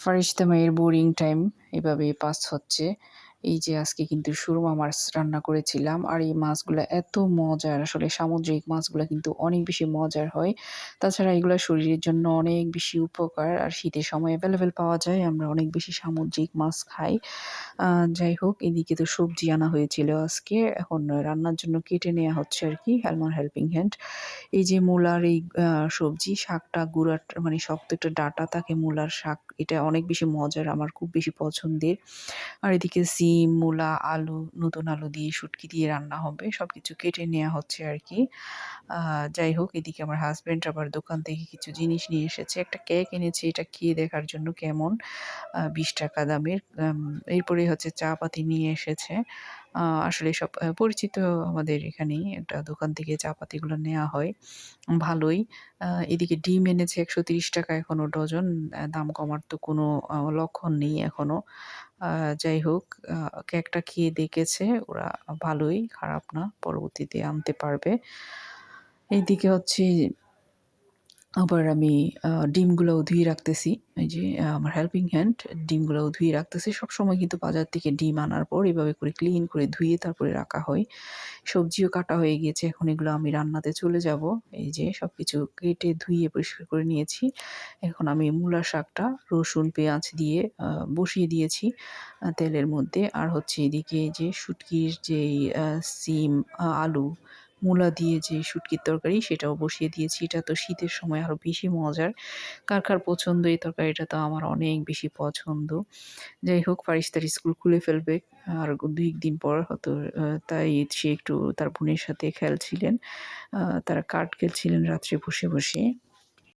ফারিস্তা মায়ের boring time এভাবে পাস হচ্ছে। এই যে আজকে কিন্তু সুরমা মাছ রান্না করেছিলাম আর এই মাছগুলো এত মজার। আসলে সামুদ্রিক মাছগুলো কিন্তু অনেক বেশি মজার হয়। তাছাড়া এগুলো শরীরের জন্য অনেক বেশি উপকার আর শীতের সময় অ্যাভেলেবেল পাওয়া যায়। আমরা অনেক বেশি সামুদ্রিক মাছ খাই। যাই হোক, এদিকে তো সবজি আনা হয়েছিল আজকে। এখন রান্নার জন্য কেটে নেওয়া হচ্ছে আর কি হেলমার হেল্পিং হ্যান্ড এই যে মূলার এই সবজি, শাকটা, গুঁড়ার মানে শক্ত একটা ডাটা থাকে মূলার শাক, এটা অনেক বেশি মজার, আমার খুব বেশি পছন্দের। আর এদিকে সিম মূলা আলু নতুন আলু দিয়ে শুটকি দিয়ে রান্না হবে। সব কিছু কেটে নেওয়া হচ্ছে আর কি যাই হোক এদিকে আমার হাজব্যান্ড আবার দোকান থেকে কিছু জিনিস নিয়ে এসেছে। একটা কেক এনেছে এটা খেয়ে দেখার জন্য কেমন? বিশ টাকা দামের। এরপরে হচ্ছে চা পাতি নিয়ে এসেছে। আসলে সব পরিচিত আমাদের এখানেই একটা দোকান থেকে চা পাতিগুলো নেওয়া হয়। ভালোই। এদিকে ডিম এনেছে একশো তিরিশ টাকা এখনও ডজন। দাম কমার তো কোনো লক্ষণ নেই এখনও। আহ, যাই হোক কেকটা খেয়ে দেখেছে ওরা ভালোই খারাপ না পরবর্তীতে আনতে পারবে। এইদিকে হচ্ছে আবার আমি ডিমগুলোও ধুয়ে রাখতেছি। এই যে আমার হেল্পিং হ্যান্ড ডিমগুলোও ধুয়ে রাখতেছি। সবসময় কিন্তু বাজার থেকে ডিম আনার পর এভাবে করে ক্লিন করে ধুয়ে তারপরে রাখা হয়। সবজিও কাটা হয়ে গিয়েছে, এখন এগুলো আমি রান্নাতে চলে যাব। এই যে সব কিছু কেটে ধুয়ে পরিষ্কার করে নিয়েছি। এখন আমি মূলা শাকটা, রসুন, পেঁয়াজ দিয়ে বসিয়ে দিয়েছি তেলের মধ্যে। আর হচ্ছে এদিকে যে, শুটকির যেই সিম আলু মূলা দিয়ে যে শুটকির তরকারি সেটাও বসিয়ে দিয়েছি। এটা তো শীতের সময় আরও বেশি মজার। কার কার পছন্দ এই তরকারিটা তো আমার অনেক বেশি পছন্দ। যাই হোক ফারিস্তার স্কুল খুলে ফেলবে। আর দুই দিন পর হয়তো তাই সে একটু তার বোনের সাথে খেলছিলেন। তারা কার্ড খেলছিলেন রাত্রে বসে বসে।